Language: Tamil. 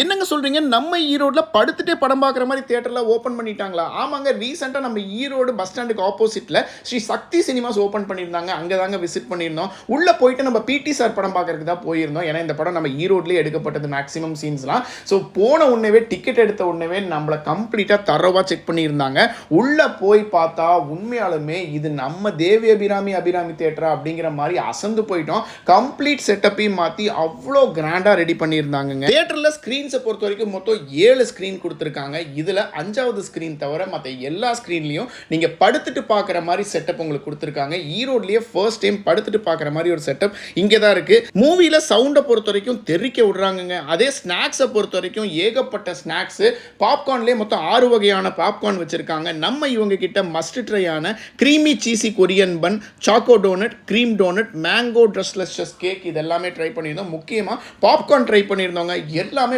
என்னங்க சொல்கிறீங்க நம்ம ஈரோடில் படுத்துட்டே படம் பார்க்குற மாதிரி தேட்டரில் ஓப்பன் பண்ணிட்டாங்களா? ஆமாங்க ரீசெண்டாக நம்ம ஈரோடு பஸ் ஸ்டாண்டுக்கு ஆப்போசிட்டில் ஸ்ரீ சக்தி சினிமாஸ் ஓப்பன் பண்ணியிருந்தாங்க. அங்கே தாங்க விசிட் பண்ணியிருந்தோம். உள்ளே போயிட்டு நம்ம பிடி சார் படம் பார்க்கறதுக்கு தான் போயிருந்தோம். ஏன்னா இந்த படம் நம்ம ஈரோட்லேயே எடுக்கப்பட்டது மேக்ஸிமம் சீன்ஸ்லாம் ஸோ போன உடனே டிக்கெட் எடுத்த உடனே நம்மளை கம்ப்ளீட்டாக தரவாக செக் பண்ணியிருந்தாங்க. உள்ளே போய் பார்த்தா உண்மையாலுமே இது நம்ம தேவி அபிராமி அபிராமி தேட்டரா அப்படிங்கிற மாதிரி அசந்து போயிட்டோம். கம்ப்ளீட் செட்டப்பையும் மாற்றி அவ்வளோ கிராண்டாக ரெடி பண்ணியிருந்தாங்க தேட்டரில் ஸ்க்ரீன் ஸ்க்ரீன்ஸை பொறுத்த வரைக்கும் மொத்தம் ஏழு ஸ்க்ரீன் கொடுத்துருக்காங்க. இதில் அஞ்சாவது ஸ்க்ரீன் தவிர மற்ற எல்லா ஸ்க்ரீன்லேயும் நீங்கள் படுத்துட்டு பார்க்குற மாதிரி செட்டப் உங்களுக்கு கொடுத்துருக்காங்க. ஈரோட்லேயே ஃபர்ஸ்ட் டைம் படுத்துட்டு பார்க்குற மாதிரி ஒரு செட்டப் இங்கே தான் இருக்குது மூவியில் சவுண்டை பொறுத்த வரைக்கும் தெரிக்க விடுறாங்கங்க. அதே ஸ்நாக்ஸை பொறுத்த வரைக்கும் ஏகப்பட்ட ஸ்நாக்ஸு பாப்கார்ன்லேயே மொத்தம் ஆறு வகையான பாப்கார்ன் வச்சுருக்காங்க. நம்ம இவங்க கிட்ட must ட்ரையான creamy cheesy Korean bun choco donut cream donut mango tres cake இது எல்லாமே ட்ரை பண்ணியிருந்தோம். முக்கியமாக பாப்கார்ன் ட்ரை பண்ணியிருந்தோங்க. எல்லாமே